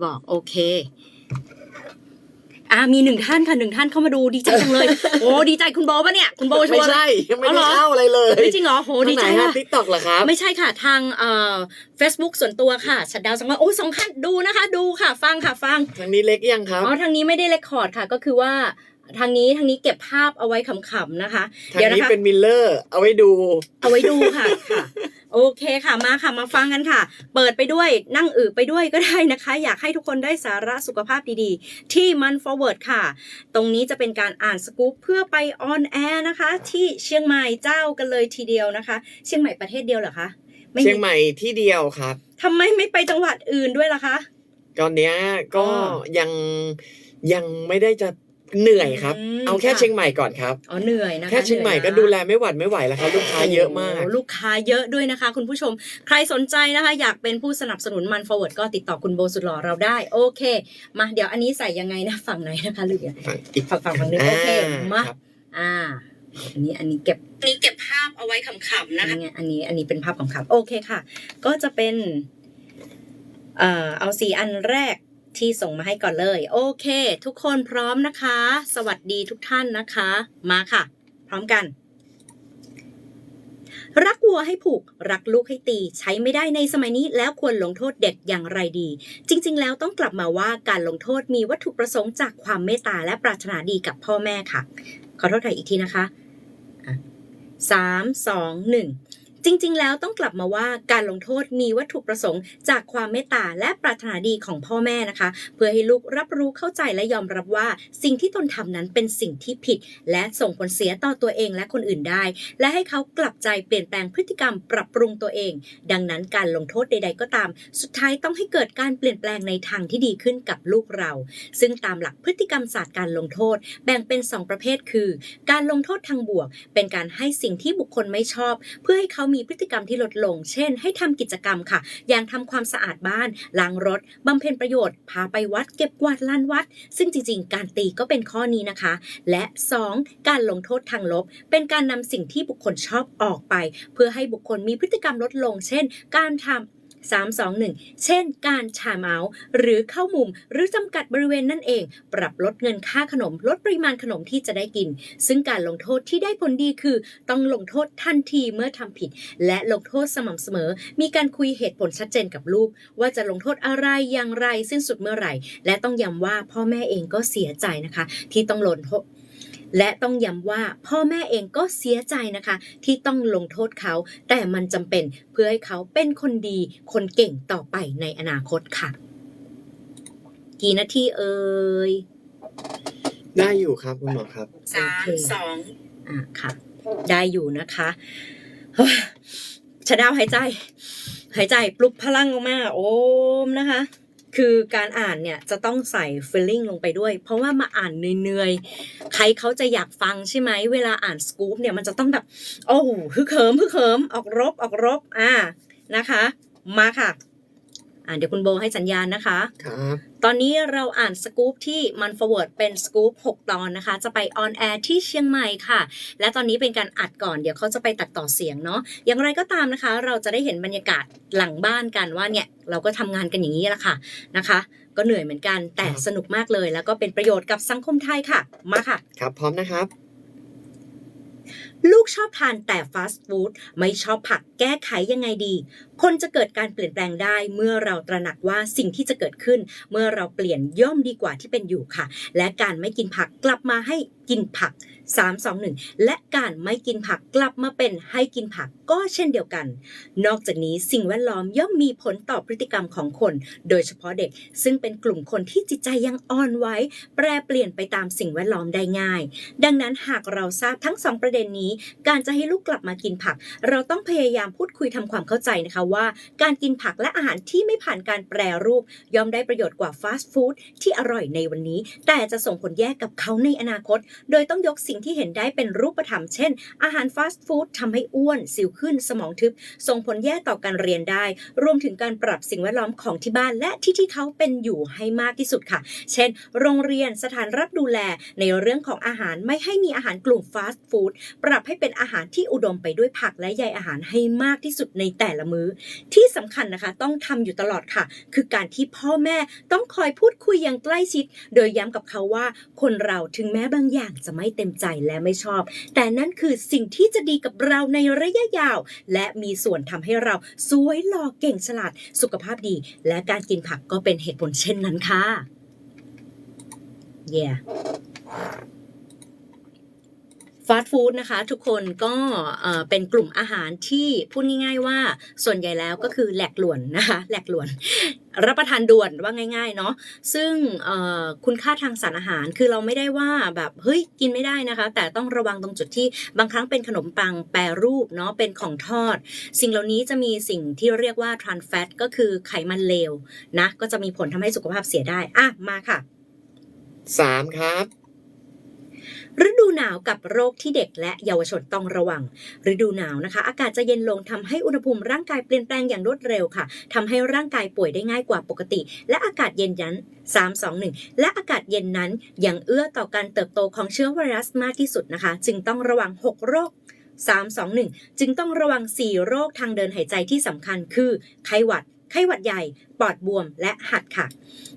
บอกโอเค อ่ามีหนึ่งท่านค่ะหนึ่งท่านเข้ามาดูดีใจจังเลย โอ้ดีใจคุณโบปะเนี่ย คุณโบชไม่วน ใช่ยังไม่อ๋อเหรได้อเข้าอะไรเลยไม่จริงเหรอโหดีใจทางไหนฮะค่ะทิกตอกเหรอครับ ไม่ใช่ค่ะทางเอ่อ Facebook ส่วนตัวค่ะชัดดาวสองว่าโอ้สองท่านดูนะคะ ดูค่ะ ฟังค่ะฟัง ทางนี้เล็กยังครับ อ๋อทางนี้ไม่ได้เลคคอร์ดค่ะ ก็คือว่า ทางนี้ทางนี้เก็บภาพเอาไว้ขำๆนะคะทางเดี๋ยวนะนี้คะเป็นมิลเลอร์ เอาไว้ดู เอาไว้ดูค่ะค่ะโอเคค่ะมาค่ะมาฟังกันค่ะ เปิดไปด้วยนั่งอึไปด้วยก็ได้นะคะ อยากให้ทุกคนได้สาระสุขภาพดีๆ ที่มัน forward ค่ะ ตรงนี้จะเป็นการอ่านสกู๊ปเพื่อไปออนแอร์นะคะ ที่เชียงใหม่เจ้ากันเลยทีเดียวนะคะ เชียงใหม่ประเทศเดียวเหรอคะไม่เชียงใหม่ที่เดียวครับทำไมไม่ไปจังหวัดอื่นด้วยล่ะคะตอนเนี้ยก็อ๋อยังยังไม่ได้จะ เหนื่อยครับ อืมเอาแค่ค่ะ เชียงใหม่ก่อนครับ อ๋อเหนื่อยนะคะแค่เชียงใหม่ก็นื่อยนะดูแลไม่หวัดไม่ไหวแล้วครับ ลูกค้าเยอะมากโลูกค้าเยอะด้วยนะคะ คุณผู้ชม ใครสนใจนะคะ อยากเป็นผู้สนับสนุนมัน forward ก็ติดต่อคุณโบสุดหล่อเราได้ โอเค มาเดี๋ยวอันนี้ใส่ยังไงนะฝั่งไหนนะคะหรือยังฝั่งอีกฝั่งฝั่งฝั่งนึงโอเคมา ครับอ่า อันนี้อันนี้เก็บอันนี้เก็บภาพเอาไว้ขำๆนะคะอันนี้อันนี้เป็นภาพขำๆโอเคค่ะ ก็จะเป็น เอ่อเอาสีอันแรก ที่ส่งมาให้ก่อนเลย โอเค ทุกคนพร้อมนะคะ สวัสดีทุกท่านนะคะ มาค่ะ พร้อมกัน รักวัวให้ผูก รักลูกให้ตี ใช้ไม่ได้ในสมัยนี้แล้วควรลงโทษเด็กอย่างไรดี จริง ๆ แล้วต้องกลับมาว่าการลงโทษมีวัตถุประสงค์จากความเมตตาและปรารถนาดีกับพ่อแม่ค่ะ ขอโทษค่ะอีกทีนะคะอะสามสองหนึ่ง จริง ๆ แล้วต้องกลับมาว่าการลงโทษมีวัตถุประสงค์ จากความเมตตาและปรารถนาดีของพ่อแม่นะคะ เพื่อให้ลูกรับรู้เข้าใจและยอมรับว่า สิ่งที่ตนทำนั้นเป็นสิ่งที่ผิด และส่งผลเสียต่อตัวเองและคนอื่นได้ และให้เขากลับใจเปลี่ยนแปลงพฤติกรรมปรับปรุงตัวเอง ดังนั้นการลงโทษใด ๆ ก็ตาม สุดท้ายต้องให้เกิดการเปลี่ยนแปลงในทางที่ดีขึ้นกับลูกเรา ซึ่งตามหลักพฤติกรรมศาสตร์การลงโทษ แบ่งเป็น 2 ประเภทคือ การลงโทษทางบวก เป็นการให้สิ่งที่บุคคลไม่ชอบ เพื่อให้เขามีพฤติกรรมที่ลดลง เช่น ให้ทำกิจกรรมค่ะ อย่างทำความสะอาดบ้าน ล้างรถบำเพ็ญประโยชน์ พาไปวัด เก็บกวาดลานวัด ซึ่งจริงๆ การตีก็เป็นข้อนี้นะคะ และ 2. การลงโทษทางลบ เป็นการนำสิ่งที่บุคคลชอบออกไป เพื่อให้บุคคลมีพฤติกรรมลดลง เช่น การทำ 3 2 1 เช่น การชาเมาส์หรือเข้ามุมหรือจำกัดบริเวณนั่นเอง ปรับลดเงินค่าขนม ลดปริมาณขนมที่จะได้กิน ซึ่งการลงโทษที่ได้ผลดีคือ ต้องลงโทษทันทีเมื่อทำผิด และลงโทษสม่ำเสมอ มีการคุยเหตุผลชัดเจนกับลูก ว่าจะลงโทษอะไรอย่างไรสิ้นสุดเมื่อไหร่ และต้องย้ำว่าพ่อแม่เองก็เสียใจนะคะ ที่ต้องลงโทษ และต้องย้ำว่าพ่อแม่เองก็เสียใจนะคะ ที่ต้องลงโทษเขา แต่มันจำเป็นเพื่อให้เขาเป็นคนดี คนเก่งต่อไปในอนาคตค่ะ กี่นาทีเอ่ยได้อยู่ครับคุณหมอครับสามสองอะค่ะ ได้อยู่นะคะเฮ้ยชะดาวหายใจ หายใจปลุกพลังออกมา โอมนะคะ คือการอ่านเนี่ยจะต้องใส่ feeling ลงไปด้วย เพราะว่ามาอ่านเหนื่อยๆ ใครเขาจะอยากฟังใช่ไหม เวลาอ่านสกู๊ปเนี่ยมันจะต้องแบบ โอ้ฮึกเหิมฮึกเหิมออกรบออกรบอ่านะคะ มาค่ะ เดี๋ยวคุณโบให้สัญญาณนะคะครับตอนนี้เราอ่านสกู๊ปที่มัน forward เป็นสกู๊ป6ตอนนะคะ จะไปออนแอร์ที่เชียงใหม่ค่ะ และตอนนี้เป็นการอัดก่อน เดี๋ยวเขาจะไปตัดต่อเสียงเนาะ อย่างไรก็ตามนะคะ เราจะได้เห็นบรรยากาศหลังบ้านกันว่าเนี่ยเราก็ทำงานกันอย่างนี้แหละค่ะนะคะ ก็เหนื่อยเหมือนกันแต่สนุกมากเลย แล้วก็เป็นประโยชน์กับสังคมไทยค่ะ มาค่ะ ครับพร้อมนะครับ ลูกชอบทานแต่ฟาสต์ฟู้ดไม่ชอบผักแก้ไขยังไงดี คนจะเกิดการเปลี่ยนแปลงได้เมื่อเราตระหนักว่าสิ่งที่จะเกิดขึ้น เมื่อเราเปลี่ยนย่อมดีกว่าที่เป็นอยู่ค่ะ และการไม่กินผักกลับมาให้กินผัก 3 2 1 และการไม่กินผักกลับมาเป็นให้กินผักก็เช่นเดียวกัน นอกจากนี้สิ่งแวดล้อมย่อมมีผลต่อพฤติกรรมของคน โดยเฉพาะเด็ก ซึ่งเป็นกลุ่มคนที่จิตใจยังอ่อนไหวแปรเปลี่ยนไปตามสิ่งแวดล้อมได้ง่าย ดังนั้นหากเราทราบทั้งสองประเด็นนี้การจะให้ลูกกลับมากินผัก เราต้องพยายามพูดคุยทำความเข้าใจนะคะว่า การกินผักและอาหารที่ไม่ผ่านการแปรรูป ย่อมได้ประโยชน์กว่าฟาสต์ฟู้ดที่อร่อยในวันนี้ แต่จะส่งผลแย่กับเขาในอนาคต โดยต้องยกสิ่งที่เห็นได้เป็นรูปธรรมเช่น อาหารฟาสต์ฟู้ดทำให้อ้วน สิวขึ้น สมองทึบ ส่งผลแย่ต่อการเรียนได้ รวมถึงการปรับสิ่งแวดล้อมของที่บ้านและที่ที่เขาเป็นอยู่ให้มากที่สุดค่ะ เช่น โรงเรียนสถานรับดูแลในเรื่องของอาหารไม่ให้มีอาหารกลุ่มฟาสต์ฟู้ดปรับให้เป็นอาหารที่อุดมไปด้วยผักและใยอาหารให้มากที่สุดในแต่ละมื้อ ที่สำคัญนะคะต้องทำอยู่ตลอดค่ะ คือการที่พ่อแม่ต้องคอยพูดคุยอย่างใกล้ชิด โดยย้ำกับเขาว่า คนเราถึงแม้บางอย่างจะไม่เต็มใจและไม่ชอบ แต่นั่นคือสิ่งที่จะดีกับเราในระยะยาว และมีส่วนทำให้เราสวยหล่อเก่งฉลาดสุขภาพดี และการกินผักก็เป็นเหตุผลเช่นนั้นค่ะ yeah ฟาสต์ฟู้ดนะคะ ทุกคนก็เป็นกลุ่มอาหารที่พูดง่าย ๆ ว่าส่วนใหญ่แล้วก็คือแหลกหลวนนะคะแหลกหลวน รับประทานด่วนว่าง่ายๆเนาะซึ่งคุณค่าทางสารอาหารคือเราไม่ได้ว่าแบบเฮ้ยกินไม่ได้นะคะ แต่ต้องระวังตรงจุดที่บางครั้งเป็นขนมปังแปรรูปเนาะเป็นของทอด สิ่งเหล่านี้จะมีสิ่งที่เรียกว่า trans fat ก็คือไขมันเลวนะก็จะมีผลทำให้สุขภาพเสียได้อะมาค่ะสามครับ ฤดูหนาวกับโรคที่เด็กและเยาวชนต้องระวัง ฤดูหนาวนะคะ อากาศจะเย็นลงทำให้อุณหภูมิร่างกายเปลี่ยนแปลงอย่างรวดเร็วค่ะทำให้ร่างกายป่วยได้ง่ายกว่าปกติ และอากาศเย็นนั้น3 2 1 และอากาศเย็นนั้นยังเอื้อต่อการเติบโตของเชื้อไวรัสมากที่สุดนะคะ จึงต้องระวัง 6 โรค3 2 1 จึงต้องระวัง 4 โรคทางเดินหายใจที่สำคัญคือ ไข้หวัด ไข้หวัดใหญ่ ปอดบวมและหัดค่ะ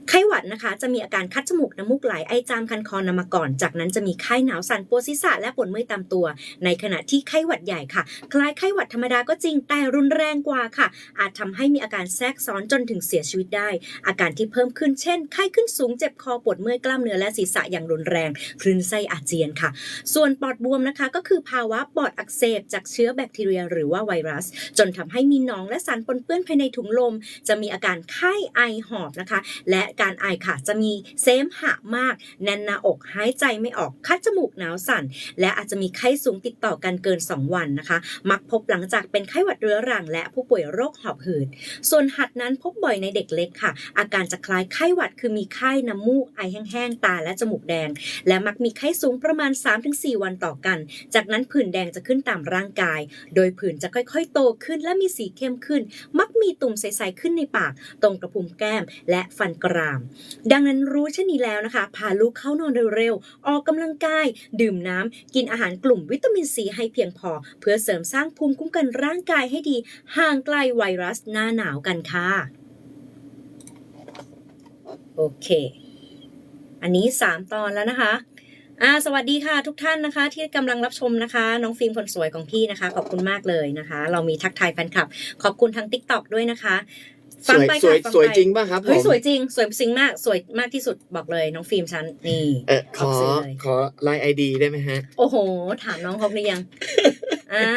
ไข้หวัดนะคะ จะมีอาการคัดจมูกน้ำมูกไหลไอจามคันคอนำมาก่อน จากนั้นจะมีไข้หนาวสั่นปวดศีรษะและปวดเมื่อยตามตัว ในขณะที่ไข้หวัดใหญ่ค่ะ คล้ายไข้หวัดธรรมดาก็จริงแต่รุนแรงกว่าค่ะ อาจทำให้มีอาการแทรกซ้อนจนถึงเสียชีวิตได้ อาการที่เพิ่มขึ้นเช่น ไข้ขึ้นสูงเจ็บคอปวดเมื่อยกล้ามเนื้อและศีรษะอย่างรุนแรง คลื่นไส้อาเจียนค่ะ ส่วนปอดบวมนะคะก็คือภาวะปอดอักเสบจากเชื้อแบคทีเรีย หรือว่าไวรัส จนทำให้มีหนองและสารปนเปื้อนภายในถุงลม จะมีอาการไข้ไอหอบนะคะ และการไอค่ะจะมีเสมหะมาก แน่นหน้าอกหายใจไม่ออกคัดจมูกหนาวสั่น และอาจจะมีไข้สูงติดต่อกันเกิน 2 วันนะคะ มักพบหลังจากเป็นไข้หวัดเรื้อรัง และผู้ป่วยโรคหอบหืด ส่วนหัดนั้นพบบ่อยในเด็กเล็กค่ะ อาการจะคล้ายไข้หวัดคือมีไข้น้ำมูกไอแห้งๆตาและจมูกแดง และมักมีไข้สูงประมาณ 3-4 วันต่อกัน จากนั้นผื่นแดงจะขึ้นตามร่างกาย โดยผื่นจะค่อยๆ โตขึ้นและมีสีเข้มขึ้น มักมีตุ่มใสๆขึ้นในปากตรงกระพุ้มแก้มและฟันกราม ดังนั้นรู้เช่นนี้แล้วนะคะ พาลูกเข้านอนเร็วๆ ออกกำลังกาย ดื่มน้ำกินอาหารกลุ่มวิตามินซีให้เพียงพอ เพื่อเสริมสร้างภูมิคุ้มกันร่างกายให้ดี ห่างไกลไวรัสหน้าหนาวกันค่ะ โอเค อันนี้ 3 ตอนแล้วนะคะอ่าสวัสดีค่ะทุกท่านนะคะ ที่กำลังรับชมนะคะ น้องฟิล์มคนสวยของพี่นะคะ ขอบคุณมากเลยนะคะ เรามีทักทายแฟนคลับ ขอบคุณทาง t ิ k t o k ด้วยนะคะ สวยไปสวยค่ะฟัสวยไปจริงป่ะครับผเฮ้ยมสวยจริง สวยจริงมากสวยมากที่สุดบอกเลยน้องฟิล์มฉันนี่เออขอออกสื่อเลยขอไลน์ไอดีได้ไหมฮะ โอ้โห ถามน้องเขาหรือยังอ่า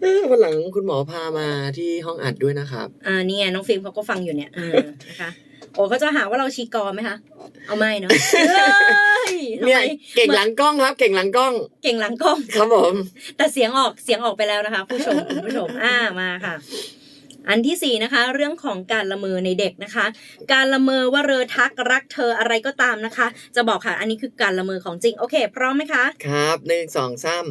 เออวันหลังคุณหมอพามาที่ห้องอัดด้วยนะครับ อ่านี่ไงน้องฟิล์มเขาก็ฟังอยู่เนี่ยเออนะคะโอ้เขาจะหาว่าเราชีกรไหมคะ เอาไม่เนาะเฮ้ยทำเนี่ยไมเก่งหลังกล้องครับ เก่งหลังกล้อง เก่งหลังกล้อง ครับผม แต่เสียงออกเสียงออกไปแล้วนะคะ ผู้ชมคุณผู้ชมอ่ามาค่ะ อันที่สี่นะคะเรื่องของการละเมอในเด็กนะคะ การละเมอว่าเรอทักรักเธออะไรก็ตามนะคะ จะบอกค่ะอันนี้คือการละเมอของจริงโอเค พร้อมไหมคะ ครับหนึ่งสองสาม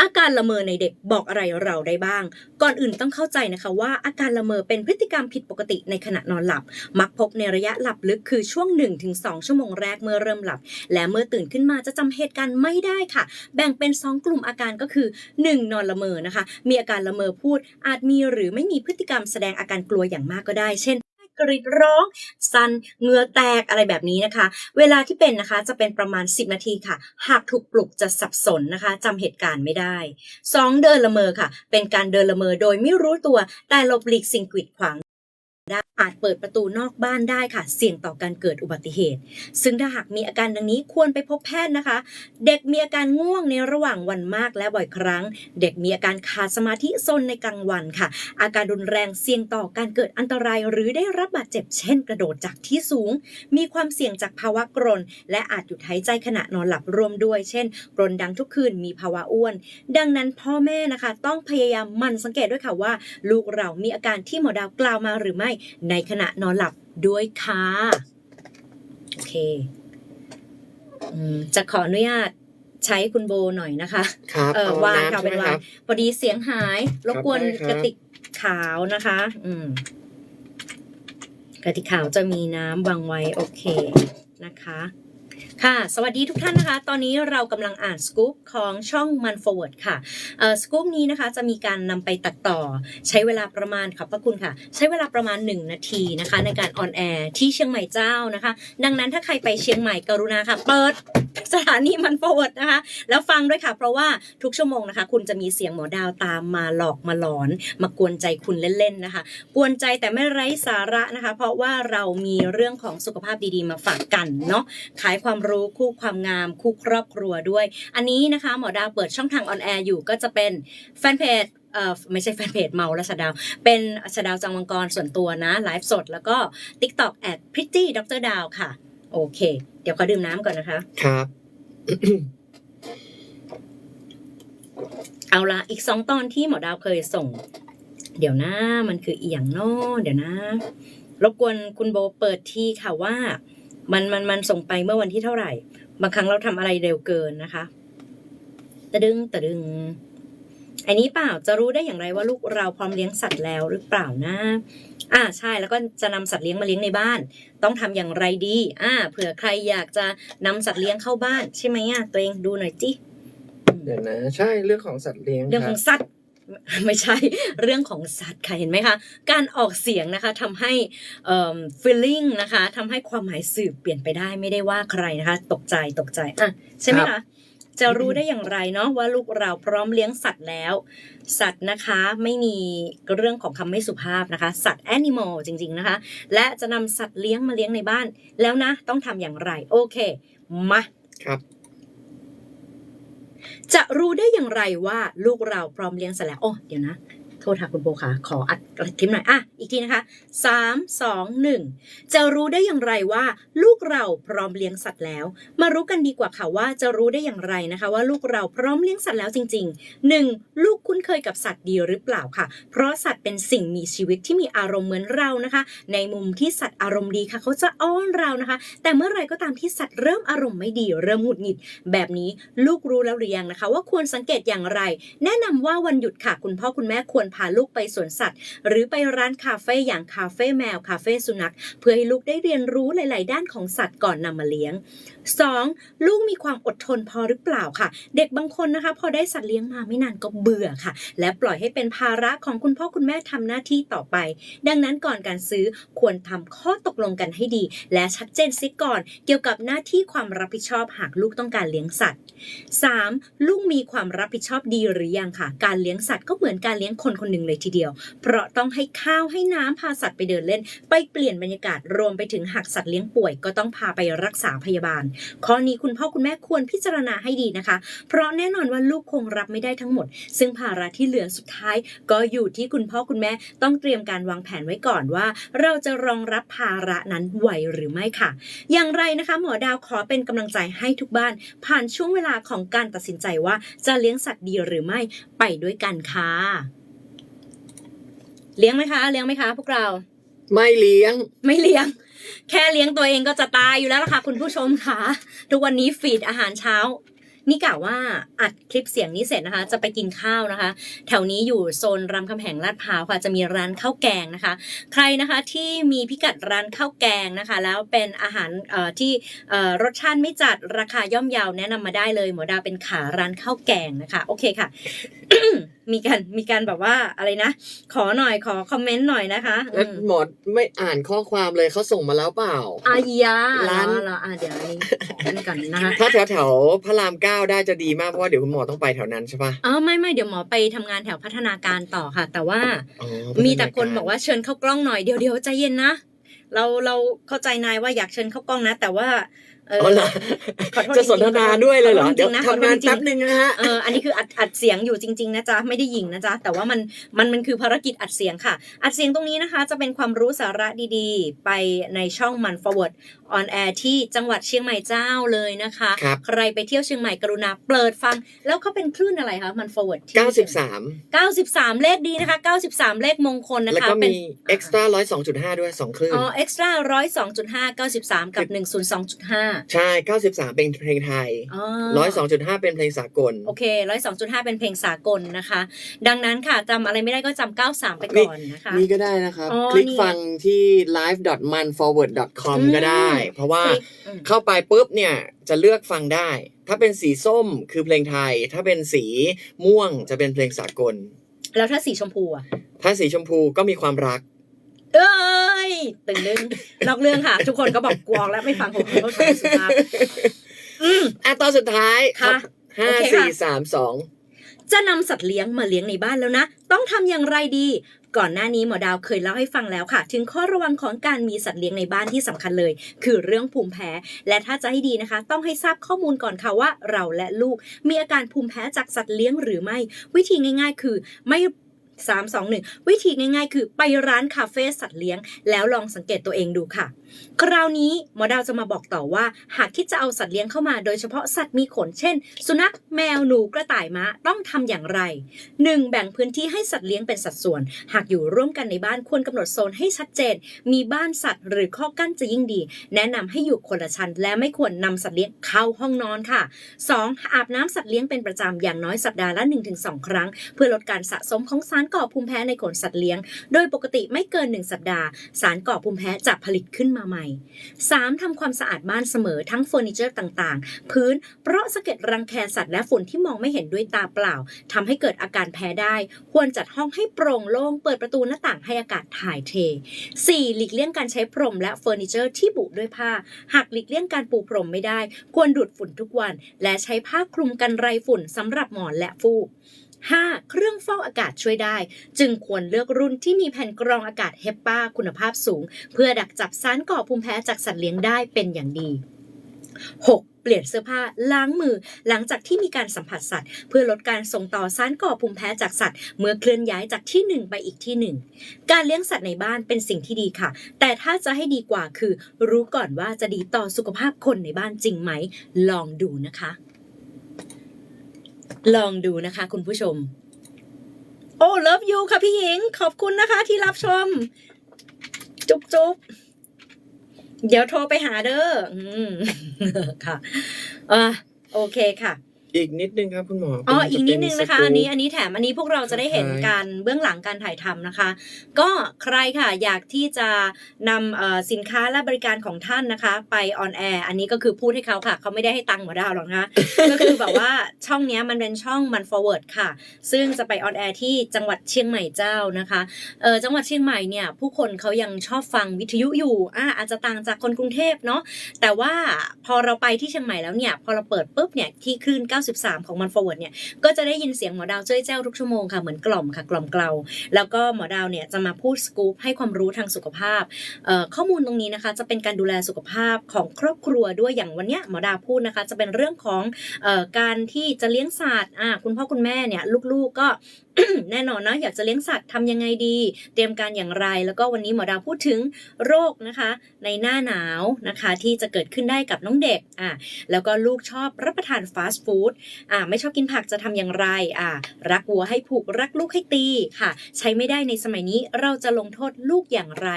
อาการละเมอในเด็กบอกอะไรเราได้บ้าง ก่อนอื่นต้องเข้าใจนะคะว่าอาการละเมอเป็นพฤติกรรมผิดปกติในขณะนอนหลับ มักพบในระยะหลับลึกคือช่วง 1-2 ชั่วโมงแรกเมื่อเริ่มหลับ และเมื่อตื่นขึ้นมาจะจำเหตุการณ์ไม่ได้ค่ะ แบ่งเป็น 2 กลุ่มอาการก็คือ 1. นอนละเมอนะคะ มีอาการละเมอพูด อาจมีหรือไม่มีพฤติกรรมแสดงอาการกลัวอย่างมากก็ได้ เช่น กรีดร้อง สันเงื้อแตกอะไรแบบนี้นะคะ เวลาที่เป็นนะคะจะเป็นประมาณ 10 นาทีค่ะ หากถูกปลุกจะสับสนนะคะจำเหตุการณ์ไม่ได้ 2. เดินละเมอค่ะ เป็นการเดินละเมอโดยไม่รู้ตัวแต่หลบหลีกสิ่งกีดขวาง ได้อาจเปิดประตูนอกบ้านได้ค่ะ เสี่ยงต่อการเกิดอุบัติเหตุ ซึ่งถ้าหากมีอาการดังนี้ควรไปพบแพทย์นะคะ เด็กมีอาการง่วงในระหว่างวันมากและบ่อยครั้ง เด็กมีอาการขาดสมาธิซนในกลางวันค่ะ อาการรุนแรงเสี่ยงต่อการเกิดอันตรายหรือได้รับบาดเจ็บเช่นกระโดดจากที่สูง มีความเสี่ยงจากภาวะกรน และอาจหยุดหายใจขณะนอนหลับรวมด้วย เช่น กรนดังทุกคืนมีภาวะอ้วน ดังนั้นพ่อแม่นะคะ ต้องพยายามมันสังเกตด้วยค่ะว่า ลูกเรามีอาการที่หมอดาวกล่าวมาหรือไม่ในขณะนอนหลับด้วยค่ะ โอเคอืมจะขออนุญาตใช้คุณโบหน่อยนะคะครับเออเอาวานน้ำค่ะใช่เป็นไหมวาคนรับพอดีเสียงหายรบกวนได้ครับกระติกขาวนะคะ อืมกระติกขาวจะมีน้ำวางไว้ โอเคนะคะ ค่ะสวัสดีทุกท่านนะคะ ตอนนี้เรากำลังอ่านสกู๊ปของช่องมัน forward ค่ะสกู๊ปนี้นะคะจะมีการนำไปตัดต่อใช้เวลาประมาณขอบพระคุณค่ะ ใช้เวลาประมาณ 1 นาทีนะคะ ในการออนแอร์ที่เชียงใหม่เจ้านะคะ ดังนั้นถ้าใครไปเชียงใหม่กรุณาค่ะ เปิด สถานีมัน forward นะคะ แล้วฟังด้วยค่ะ เพราะว่าทุกชั่วโมงนะคะ คุณจะมีเสียงหมอดาวตามมาหลอกมาหลอน มากวนใจคุณเล่นๆนะคะ กวนใจแต่ไม่ไร้สาระนะคะ เพราะว่าเรามีเรื่องของสุขภาพดีๆ มาฝากกันเนาะขายความรู้คู่ความงาม คู่ครอบครัวด้วย อันนี้นะคะ หมอดาวเปิดช่องทางออนแอร์อยู่ก็จะเป็นแฟนเพจเอ่อไม่ใช่แฟนเพจเมาและชาดาว เป็นชาดาวจังมังกรส่วนตัวนะไลฟ์สดแล้วก็ TikTok แอดพริตตี้ดรดาวค่ะ โอเค เดี๋ยวขอดื่มน้ำก่อนนะคะ ครับ เอาละอีกสองตอนที่หมอดาวเคยส่ง เดี๋ยวนะมันคืออีหยังเนอเดี๋ยวนะ รบกวนคุณโบเปิดที่ค่ะว่า มันมันมันส่งไปเมื่อวันที่เท่าไหร่ บางครั้งเราทำอะไรเร็วเกินนะคะตะดึงตะดึง อันนี้เปล่าจะรู้ได้อย่างไรว่าลูกเราพร้อมเลี้ยงสัตว์แล้วหรือเปล่านะอ่าใช่แล้วก็จะนำสัตว์เลี้ยงมาเลี้ยงในบ้าน ต้องทำอย่างไรดี อ่าเผื่อใครอยากจะนำสัตว์เลี้ยงเข้าบ้าน ใช่ไหมอะตัวเองดูหน่อยจิเดี๋ยวนะ ใช่เรื่องของสัตว์เลี้ยงเรื่องคขรัอบงสัตว์ไม่ใช่เรื่องของสัตว์ค่ะเห็นไหมคะการออกเสียงนะคะทำให้เอ่อ feeling นะคะทำให้ความหมายสื่อเปลี่ยนไปได้ไม่ได้ว่าใครนะคะ ตกใจตกใจอะใช่ไหมครัคะบ จะรู้ได้อย่างไรเนาะว่าลูกเราพร้อมเลี้ยงสัตว์แล้ว สัตว์นะคะไม่มีเรื่องของคำไม่สุภาพนะคะ สัตว์ animal จริง ๆนะคะ และจะนำสัตว์เลี้ยงมาเลี้ยงในบ้าน แล้วนะ ต้องทำอย่างไร โอเค มาครับ จะรู้ได้อย่างไรว่าลูกเราพร้อมเลี้ยงสัตว์แล้วโอ้เดี๋ยวนะ โทษค่ะคุณโบค่ะ ขออัดคลิปหน่อยอะอีกทีนะคะสามสองหนึ่งจะรู้ได้อย่างไรว่า ลูกเราพร้อมเลี้ยงสัตว์แล้ว มารู้กันดีกว่าค่ะว่าจะรู้ได้อย่างไรนะคะ ว่าลูกเราพร้อมเลี้ยงสัตว์แล้วจริงๆหนึ่งลูกคุ้นเคยกับสัตว์ดีหรือเปล่าค่ะ เพราะสัตว์เป็นสิ่งมีชีวิตที่มีอารมณ์เหมือนเรานะคะ ในมุมที่สัตว์อารมณ์ดีค่ะ เขาจะอ้อนเรานะคะ แต่เมื่อไรก็ตามที่สัตว์เริ่มอารมณ์ไม่ดีเริ่มหงุดหงิด แบบนี้ลูกรู้แล้วหรือยังนะคะ ว่าควรสังเกตอย่างไร แนะนำว่าวันหยุดค่ะ คุณพ่อคุณแม่ควรพาลูกไปสวนสัตว์ หรือไปร้านคาเฟ่อย่างคาเฟ่แมว คาเฟ่สุนัข เพื่อให้ลูกได้เรียนรู้หลาย ๆ ด้านของสัตว์ก่อนนำมาเลี้ยง 2. ลูกมีความอดทนพอหรือเปล่าค่ะ เด็กบางคนนะคะ พอได้สัตว์เลี้ยงมาไม่นานก็เบื่อค่ะ และปล่อยให้เป็นภาระของคุณพ่อคุณแม่ทำหน้าที่ต่อไป ดังนั้นก่อนการซื้อควรทำข้อตกลงกันให้ดี และชัดเจนซิก่อน เกี่ยวกับหน้าที่ความรับผิดชอบหากลูกต้องการเลี้ยงสัตว์ 3. ลูกมีความรับผิดชอบดีหรือยังค่ะ การเลี้ยงสัตว์ก็เหมือนการเลี้ยงคนคนหนึ่งเลยทีเดียว เพราะต้องให้ข้าวให้น้ำพาสัตว์ไปเดินเล่น ไปเปลี่ยนบรรยากาศรวมไปถึงหากสัตว์เลี้ยงป่วยก็ต้องพาไปรักษาพยาบาล ข้อนี้คุณพ่อคุณแม่ควรพิจารณาให้ดีนะคะ เพราะแน่นอนว่าลูกคงรับไม่ได้ทั้งหมด ซึ่งภาระที่เหลือสุดท้าย ก็อยู่ที่คุณพ่อคุณแม่ต้องเตรียมการวางแผนไว้ก่อนว่า เราจะรองรับภาระนั้นไหวหรือไม่ค่ะ อย่างไรนะคะหมอดาวขอเป็นกำลังใจให้ทุกบ้าน ผ่านช่วงเวลาของการตัดสินใจว่าจะเลี้ยงสัตว์ดีหรือไม่ไปด้วยกันค่ะ เลี้ยงไหมคะ เลี้ยงไหมคะ พวกเรา ไม่เลี้ยง ไม่เลี้ยง แค่เลี้ยงตัวเองก็จะตายอยู่แล้วล่ะค่ะคุณผู้ชมค่ะ ทุกวันนี้ฟีดอาหารเช้า นี่กะว่าอัดคลิปเสียงนี้เสร็จนะคะ จะไปกินข้าวนะคะ แถวนี้อยู่โซนรามคำแหงลาดพร้าวค่ะ จะมีร้านข้าวแกงนะคะ ใครนะคะที่มีพิกัดร้านข้าวแกงนะคะ แล้วเป็นอาหารเอ่อที่เอ่อรสชาติไม่จัดราคาย่อมเยาวแนะนำมาได้เลยหมอดาวเป็นขาร้านข้าวแกงนะคะ โอเคค่ะมีการมีการแบบว่าอะไรนะ ขอหน่อยขอคอมเมนต์หน่อยนะคะอืแล้วมหมอไม่อ่านข้อความเลยเขาส่งมาแล้วเปล่าอายาร้านเราอะเดี๋ยวอันนี้ขอนั่นก่อนนะคะถ้าแถวแถวๆพระรามเก้าได้จะดีมากเพราะว่าเดี๋ยวคุณหมอต้องไปแถวนั้นใช่ปะอ๋อไม่ไม่เดี๋ยวหมอไปทำงานแถวพัฒนาการต่อค่ะ แต่ว่าอ๋อมีแต่คนบอกว่าเชิญเข้ากล้องหน่อยเดี๋ยวเดี๋ยวใจเย็นนะเราเราเข้าใจนายว่าอยากเชิญเข้ากล้องนะ แต่ว่า เอออ๋อเหรอขอโทษจะสนทนาด้วยเลยเหรอขอโทษจเดี๋ยวริงๆนะทำงานขอโทษจริงๆแป๊บหนึ่งนะฮะเอออันนี้คืออัดอัดเสียงอยู่จริง ๆ นะจ๊ะไม่ได้ยิงนะจ๊ะแต่ว่ามันมันมันคือภารกิจอัดเสียงค่ะ อัดเสียงตรงนี้นะคะ จะเป็นความรู้สาระดีๆ ไปในช่องมัน forward on air ที่จังหวัดเชียงใหม่เจ้าเลยนะคะครับใครไปเที่ยวเชียงใหม่กรุณาเปิดฟัง แล้วเขาเป็นคลื่นอะไรคะ มัน forward ที่93 93 เลขดีนะคะ 93 เลขมงคลนะแล้วคะก็เป็นมี extra 102.5 ด้วย 2 คลื่น อ๋อ extra 102.5 93 กับ 102.5 ใช่ 93 เป็นเพลงไทยอ๋102.5 เป็นเพลงสากล โอเคร้อยสองจุดห้าเป็นเพลงสากลนะคะ ดังนั้นค่ะจำอะไรไม่ได้ก็จำเก้าสามไปก่อนนะคะ นี่ก็ได้นะครับอ๋อคลิกนี่ฟังที่ live.manforward.com อืมก็ได้เพราะว่าคลิกอืมเข้าไปปุ๊บเนี่ยจะเลือกฟังได้ ถ้าเป็นสีส้มคือเพลงไทย ถ้าเป็นสีม่วงจะเป็นเพลงสากล แล้วถ้าสีชมพูอะ ถ้าสีชมพูก็มีความรัก เอ้ยตึงนึงนอกเรื่องค่ะ ทุกคนก็บอกกวองแล้วไม่ฟังผมเขาฟังสุภาพอืมอะตอนสุดท้ายค่ะห้าโอเคสี่ค่ะสามสอง จะนำสัตว์เลี้ยงมาเลี้ยงในบ้านแล้วนะ ต้องทำอย่างไรดี ก่อนหน้านี้หมอดาวเคยเล่าให้ฟังแล้วค่ะ ถึงข้อระวังของการมีสัตว์เลี้ยงในบ้านที่สำคัญเลย คือเรื่องภูมิแพ้ และถ้าจะให้ดีนะคะ ต้องให้ทราบข้อมูลก่อนค่ะว่าเราและลูก มีอาการภูมิแพ้จากสัตว์เลี้ยงหรือไม่ วิธีง่าย ๆ คือ ไม่ สามสองหนึ่งวิธีง่ายๆ คือไปร้านคาเฟ่สัตว์เลี้ยง แล้วลองสังเกตตัวเองดูค่ะ คราวนี้หมอดาวจะมาบอกต่อว่า หากคิดจะเอาสัตว์เลี้ยงเข้ามาโดยเฉพาะสัตว์มีขน เช่น สุนัขแมวหนูกระต่ายม้าต้องทำอย่างไร 1. แบ่งพื้นที่ให้สัตว์เลี้ยงเป็นสัดส่วน หากอยู่ร่วมกันในบ้านควรกำหนดโซนให้ชัดเจน มีบ้านสัตว์หรือข้อกั้นจะยิ่งดี แนะนำให้อยู่คนละชั้นและไม่ควรนำสัตว์เลี้ยงเข้าห้องนอนค่ะ 2. อาบน้ำสัตว์เลี้ยงเป็นประจำอย่างน้อยสัปดาห์ละ 1-2 ครั้ง เพื่อลดการสะสมของสารก่อภูมิแพ้ในขนสัตว์เลี้ยง โดยปกติไม่เกิน 1 สัปดาห์ สารก่อภูมิแพ้จะผลิตขึ้นมาใหม่ 3. ทำความสะอาดบ้านเสมอทั้งเฟอร์นิเจอร์ต่างๆ พื้นเพราะสะเก็ดรังแคสัตว์และฝุ่นที่มองไม่เห็นด้วยตาเปล่าทำให้เกิดอาการแพ้ได้ ควรจัดห้องให้โปร่งโล่งเปิดประตูหน้าต่างให้อากาศถ่ายเท 4. หลีกเลี่ยงการใช้พรมและเฟอร์นิเจอร์ที่บุด้วยผ้า หากหลีกเลี่ยงการปูพรมไม่ได้ ควรดูดฝุ่นทุกวัน และใช้ผ้าคลุมกันไรฝุ่นสำหรับหมอนและฟูก 5. เครื่องฟอกอากาศช่วยได้ จึงควรเลือกรุ่นที่มีแผ่นกรองอากาศเฮปปาคุณภาพสูง เพื่อดักจับสารก่อภูมิแพ้จากสัตว์เลี้ยงได้เป็นอย่างดี 6. เปลี่ยนเสื้อผ้าล้างมือหลังจากที่มีการสัมผัสสัตว์ เพื่อลดการส่งต่อสารก่อภูมิแพ้จากสัตว์ เมื่อเคลื่อนย้ายจากที่หนึ่งไปอีกที่หนึ่งการเลี้ยงสัตว์ในบ้านเป็นสิ่งที่ดีค่ะ แต่ถ้าจะให้ดีกว่าคือ รู้ก่อนว่าจะดีต่อสุขภาพคนในบ้านจริงไหม ลองดูนะคะ ลองดูนะคะ คุณผู้ชม โอ้เลิฟยูค่ะพี่หญิง ขอบคุณนะคะ ที่รับชม จุ๊บจุ๊บเดี๋ยวโทรไปหาเด้ออืมค่ะอะโอเคค่ะ อีกนิดนึงครับคุณหมออ๋อเป็อีกนิดนึงนะคะจเป็อันนี้สกู๊ปอันนี้แถมอันนี้พวกเราจะได้เห็นครับการเบื้องหลังการถ่ายทำนะคะ ก็ใครค่ะอยากที่จะนำเอ่อสินค้าและบริการของท่านนะคะ ไปออนแอร์อันนี้ก็คือพูดให้เขาค่ะเขาไม่ได้ให้ตังค์หมอดาวหรอกนะคะก็คือแบบว่าช่องเนี้ยมันเป็นช่องมัน forward ค่ะ ซึ่งจะไปออนแอร์ที่จังหวัดเชียงใหม่เจ้านะคะเออจังหวัดเชียงใหม่เนี่ยผู้คนเขายังชอบฟังวิทยุอยู่อ่าอาจจะต่างจากคนกรุงเทพเนาะแต่ว่าพอเราไปที่เชียงใหม่แล้วเนี่ยพอเราเปิดปุ๊บเนี่ยที่คลื่น93 ของมัน forward เนี่ยก็จะได้ยินเสียงหมอดาวเจ้ยแจ้วทุกชั่วโมงค่ะเหมือนกล่อมค่ะกล่อมเกลาแล้วก็หมอดาวเนี่ยจะมาพูดสกู๊ปให้ความรู้ทางสุขภาพ ข้อมูลตรงนี้นะคะจะเป็นการดูแลสุขภาพของครอบครัวด้วยอย่างวันเนี้ยหมอดาวพูดนะคะ จะเป็นเรื่องของการที่จะเลี้ยงสัตว์คุณพ่อคุณแม่เนี่ยลูกๆก็ แน่นอนนะอยากจะเลี้ยงสัตว์ทำยังไงดี เตรียมการอย่างไร แล้วก็วันนี้หมอดาวพูดถึงโรคนะคะ ในหน้าหนาวนะคะ ที่จะเกิดขึ้นได้กับน้องเด็กอ่าแล้วก็ลูกชอบรับประทานฟาสต์ฟู้ดอ่าไม่ชอบกินผักจะทำอย่างไรอ่ารักวัวให้ผูกรักลูกให้ตีค่ะ ใช้ไม่ได้ในสมัยนี้เราจะลงโทษลูกอย่างไร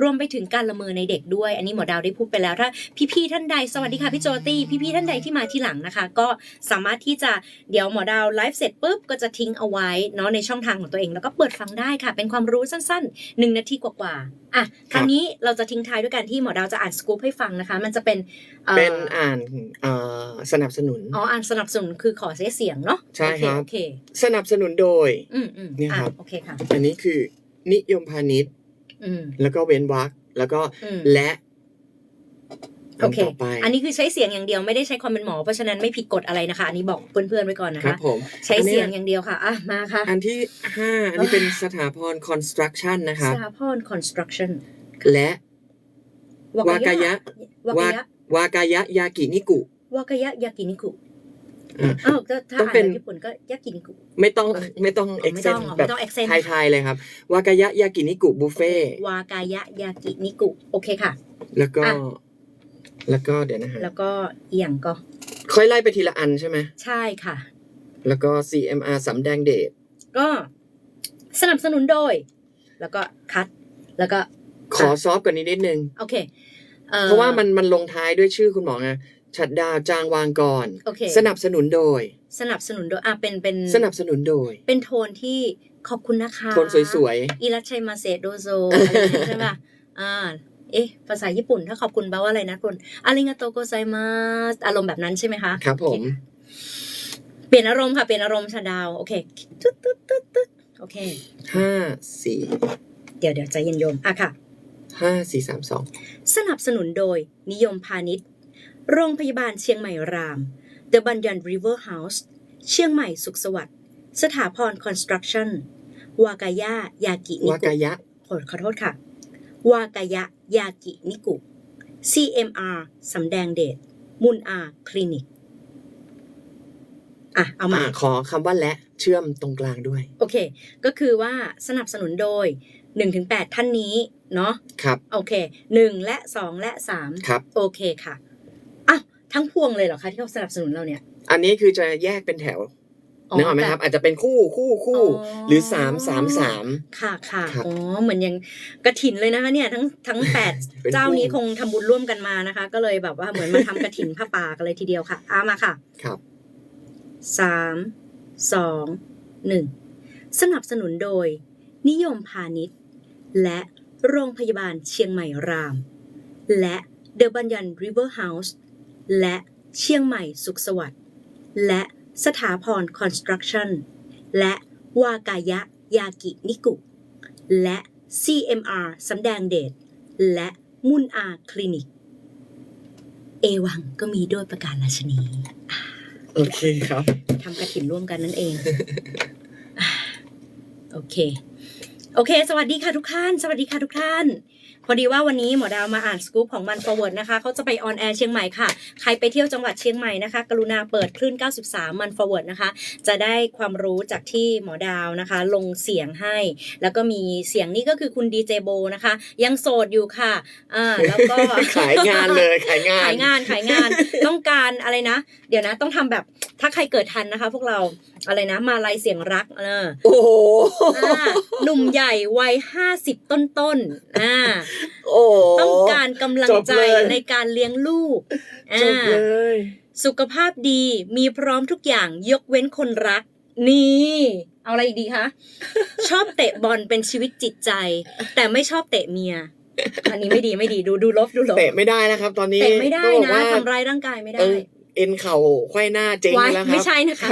รวมไปถึงการละเมอในเด็กด้วย อันนี้หมอดาวได้พูดไปแล้วถ้าพี่ๆท่านใดสวัสดีค่ะพี่โจตี้พี่ๆท่านใดที่มาที่หลังนะคะ ก็สามารถที่จะเดี๋ยวหมอดาวไลฟ์เสร็จปุ๊บก็จะทิ้งเอาไว้เนาะในช่องทางของตัวเอง แล้วก็เปิดฟังได้ค่ะ เป็นความรู้สั้นๆหนึ่งนาทีกว่าๆอะคราวนี้เราจะทิ้งท้ายด้วยการที่หมอดาวจะอ่านสกู๊ปให้ฟังนะคะ มันจะเป็นอ่อเป็นอ่านเอ่อสนับสนุนอ๋ออ่านสนับสนุนคือขอเสียเสียงเนาะใช่ครับโอเคสนับสนุนโดยโอเคอืมอืมเนี่ยอะครับโอเคค่ะอันนี้คือนิยมพาณิชย์อืมแล้วก็เว้นวรรคแล้วก็อืมและ โอเคนต่อไปอันนี้คือใช้เสียงอย่างเดียวไม่ได้ใช้ความเป็นหมอเพราะฉะนั้นไม่ผิดกฎอะไรนะคะ อันนี้บอกเพื่อนๆไว้ก่อนนะครัคะบผมใช้เสียงอันอนี้ย่างเดียวค่ะ อะ มาค่ะ อันที่ห้าอันนี้เป็นสถาพร construction นะครับสถาพร construction และวากายะวากายะวากายะยากินิกุวากายะยากินิกุอะอ้าวก็ถ้าต้องอ่านเป็นแบบญี่ปุ่นก็ยากินิกุ ไม่ต้องเออไม่ต้องอ๋อไม่ต้อง accent อ๋อแบไม่บต้อง accent ไทยๆเลยครับ วากายะยากินิกุบุฟเฟ่วากายะยากินิกุ โอเคค่ะ แล้วก็อะ แล้วก็เดี๋ยวนะฮะแล้วก็เอียงก็ ค่อยไล่ไปทีละอันใช่ไหมใช่ค่ะ แล้วก็ CMR สำแดงเดชก็สนับสนุนโดย แล้วก็คัด แล้วก็ขอซอฟต์กว่านี้นิดนึง โอเคออเพราะว่ามันมันลงท้ายด้วยชื่อคุณหมอไงชัดดาวจางวางกรโอเคสนับสนุนโดย สนับสนุนโดยอะเป็นเป็นสนับสนุนโดย เป็นโทนที่ขอบคุณนะคะ โทนสวยอิรัชชัยมาเซโดโซอะไรอย่างเงี้ยใช่ป่ะอ่า เอ๊ะ ภาษาญี่ปุ่นถ้าขอบคุณแปลว่าอะไรนะคุณอาริงาโตโกไซมาสอารมณ์แบบนั้นใช่ไหมคะๆครับผม เปลี่ยนอารมณ์ค่ะ เปลี่ยนอารมณ์ชาดาว โอเคตึ๊ดตึ๊ดตึ๊ดตึ๊ดโอเคห้าสี่เดี๋ยวเดี๋ยวใจเย็นโยม อะค่ะห้าสี่สามสองสนับสนุนโดย นิยมพาณิชย์ โรงพยาบาลเชียงใหม่ราม The Banyan River House เชียงใหม่สุขสวัสดิ์ สถาพรคอนสตรักชั่น วากายายากินิวากุกายะขอขอโทษค่ะ วากายะยากินิกุ CMR สำแดงเดชมุนอาคลินิก อะ เอามาอ่าขอคำว่าและเชื่อมตรงกลางด้วย โอเค ก็คือว่าสนับสนุนโดย 1-8 ท่านนี้ เนาะครับ โอเค 1 และ 2 และ 3 ครับ โอเคค่ะอ้าวทั้งพวงเลยเหรอคะที่เขาสนับสนุนเราเนี่ย อันนี้คือจะแยกเป็นแถว นึกออกไหมครับ อาจจะเป็นคู่คู่คู่อ๋อหรือสามสามสามค่ะค่ะครับอ๋อเหมือนยังกระถินเลยนะคะเนี่ยทั้งทั้งแปดเป็นเจ้านี้คู่คงทำบุญร่วมกันมานะคะ ก็เลยแบบว่าเหมือนมาทำกระถินผ้าป่ากันเลยทีเดียวค่ะอามาค่ะครับสามสองหนึ่งสนับสนุนโดย นิยมพาณิชย์ และโรงพยาบาลเชียงใหม่ราม และเดอะบันยันริเวอร์เฮาส์และเชียงใหม่สุขสวัสดิ์และ สถาพรคอนสตรักชั่น และวากายะยากินิกุ และ CMR สำแดงเดช และมุนอาคลินิก เอวังก็มีด้วยประการราชนี โอเคครับ ทำกระถินร่วมกันนั่นเองอ่าโอเค โอเค สวัสดีค่ะทุกท่าน สวัสดีค่ะทุกท่าน พอดีว่าวันนี้หมอดาวมาอ่านสกู๊ปของมัน forward นะคะเขาจะไปออนแอร์เชียงใหม่ค่ะ ใครไปเที่ยวจังหวัดเชียงใหม่นะคะ กรุณาเปิดคลื่น 93 มัน forward นะคะ จะได้ความรู้จากที่หมอดาวนะคะ ลงเสียงให้ แล้วก็มีเสียงนี่ก็คือคุณดีเจโบนะคะ ยังโสดอยู่ค่ะอ่าแล้วก็ขายงานเลยขายงานขายงานขายงานต้องการอะไรนะ เดี๋ยวนะต้องทำแบบถ้าใครเกิดทันนะคะ พวกเราอะไรนะมาลายเสียงรักเออโอ้โหอ่าหนุ่มใหญ่วัยห้าสิบต้นต้นๆอ่าโอ้โหต้องการกำลังใจจบเลยในการเลี้ยงลูกจอ่าบเลยสุขภาพดีมีพร้อมทุกอย่างยกเว้นคนรัก นี่ เอาอะไรอีกดีคะชอบเตะบอลเป็นชีวิตจิตใจ แต่ไม่ชอบเตะเมียอันนี้ไม่ดีไม่ดีดูดูลบดูลบเตะไม่ได้นะครับ ตอนนี้เตะไม่ได้ต้องบอกนะว่าทำร้ายร่างกายไม่ได้ เออเอ็นเข่าไขว้หน้าเจ๊งไว้แล้วครับไม่ใช่นะคะ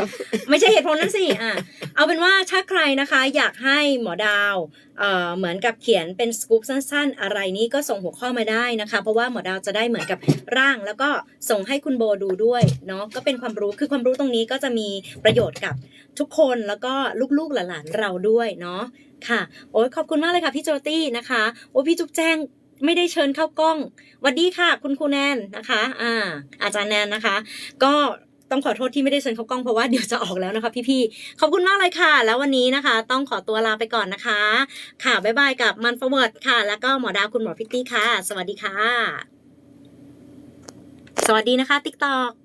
ไม่ใช่เหตุผลนั้นสิอะเอาเป็นว่าถ้าใครนะคะอยากให้หมอดาวเอ่อเหมือนกับเขียนเป็นสกู๊ปสั้นๆ อะไรนี้ก็ส่งหัวข้อมาได้นะคะ เพราะว่าหมอดาวจะได้เหมือนกับร่าง แล้วก็ส่งให้คุณโบดูด้วยเนาะก็เป็นความรู้คือความรู้ตรงนี้ก็จะมีประโยชน์กับทุกคนแล้วก็ลูกๆหลานๆเราด้วยเนาะค่ะโอ้ยขอบคุณมากเลยค่ะพี่โจตี้นะคะโอ้พี่จุ๊บแจ้ง ไม่ได้เชิญเข้ากล้องวัสดีค่ะ คุณครูแนนนะคะ อ่า อาจารย์แนนนะคะ ก็ต้องขอโทษที่ไม่ได้เชิญเข้ากล้องเพราะว่าเดี๋ยวจะออกแล้วนะคะพี่ๆ ขอบคุณมากเลยค่ะ แล้ววันนี้นะคะ ต้องขอตัวลาไปก่อนนะคะ ค่ะ บ๊ายบายกับมันฟอร์เวิร์ดค่ะ แล้วก็หมอดาวคุณหมอพิตตี้ค่ะ สวัสดีค่ะ สวัสดีนะคะติ๊กต๊อก